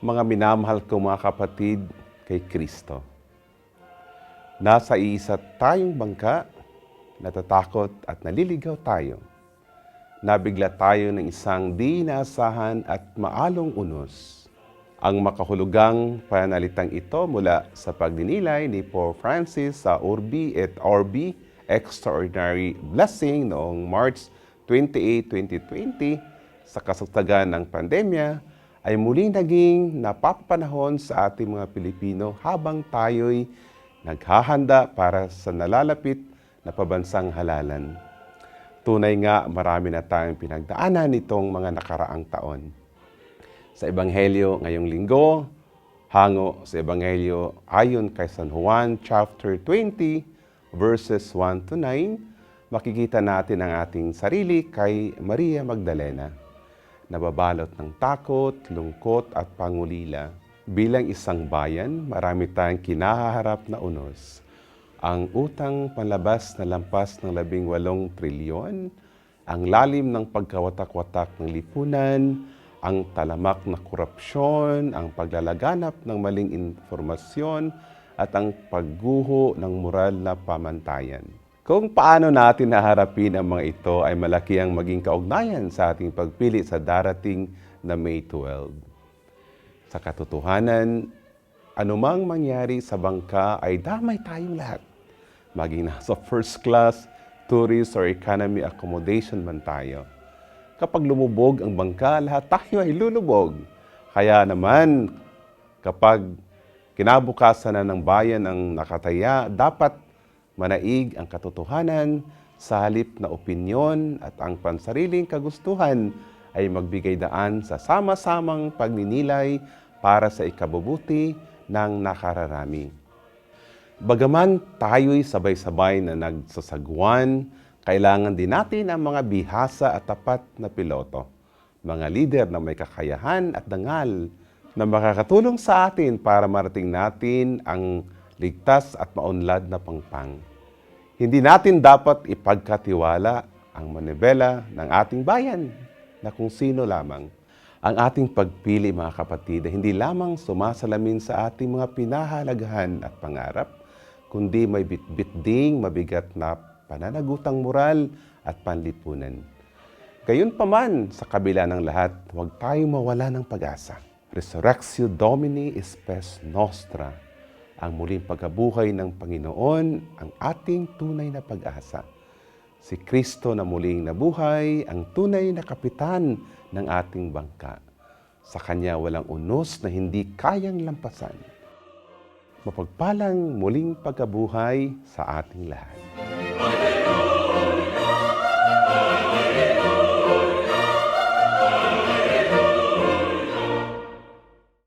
Mga minamahal ko mga kapatid kay Kristo. Nasa iisa tayong bangka, natatakot at naliligaw tayo. Nabigla tayo ng isang di inaasahan at maalong unos. Ang makahulugang panalitang ito mula sa pagdinilay ni Pope Francis sa Urbi et Orbi Extraordinary Blessing noong March 28, 2020 sa kasagtagan ng pandemya ay muling naging napapanahon sa ating mga Pilipino habang tayo'y naghahanda para sa nalalapit na pabansang halalan. Tunay nga marami na tayong pinagdaanan nitong mga nakaraang taon. Sa Ebanghelyo ngayong linggo, hango sa Ebanghelyo ayon kay San Juan chapter 20 verses 1 to 9, makikita natin ang ating sarili kay Maria Magdalena. Nababalot ng takot, lungkot at pangulila. Bilang isang bayan, marami tayong kinahaharap na unos. Ang utang panlabas na lampas ng labing walong trilyon, ang lalim ng pagkawatak-watak ng lipunan, ang talamak na korupsyon, ang paglalaganap ng maling informasyon, at ang pagguho ng moral na pamantayan. Kung paano natin naharapin ang mga ito ay malaki ang maging kaugnayan sa ating pagpili sa darating na May 12. Sa katotohanan, anumang mangyari sa bangka ay damay tayong lahat. Maging nasa first class, tourist or economy accommodation man tayo. Kapag lumubog ang bangka, lahat tayo ay lulubog. Kaya naman, kapag kinabukasan na ng bayan ang nakataya, dapat manaig ang katotohanan sa halip na opinyon at ang pansariling kagustuhan ay magbigay daan sa sama-samang pagninilay para sa ikabubuti ng nakararami. Bagaman tayo'y sabay-sabay na nagsasagwan, kailangan din natin ang mga bihasa at tapat na piloto, mga lider na may kakayahan at dangal na makakatulong sa atin para marating natin ang ligtas at maunlad na pangpang. Hindi natin dapat ipagkatiwala ang manibela ng ating bayan na kung sino lamang. Ang ating pagpili mga kapatid hindi lamang sumasalamin sa ating mga pinahalagahan at pangarap, kundi may bitbit ding mabigat na pananagutang moral at panlipunan. Gayunpaman, sa kabila ng lahat, huwag tayong mawala ng pag-asa. Resurrectio Domini Spes Nostra, ang muling pagkabuhay ng Panginoon, ang ating tunay na pag-asa. Si Kristo na muling nabuhay, ang tunay na kapitan ng ating bangka. Sa Kanya walang unos na hindi kayang lampasan. Mapagpalang muling pagkabuhay sa ating lahat.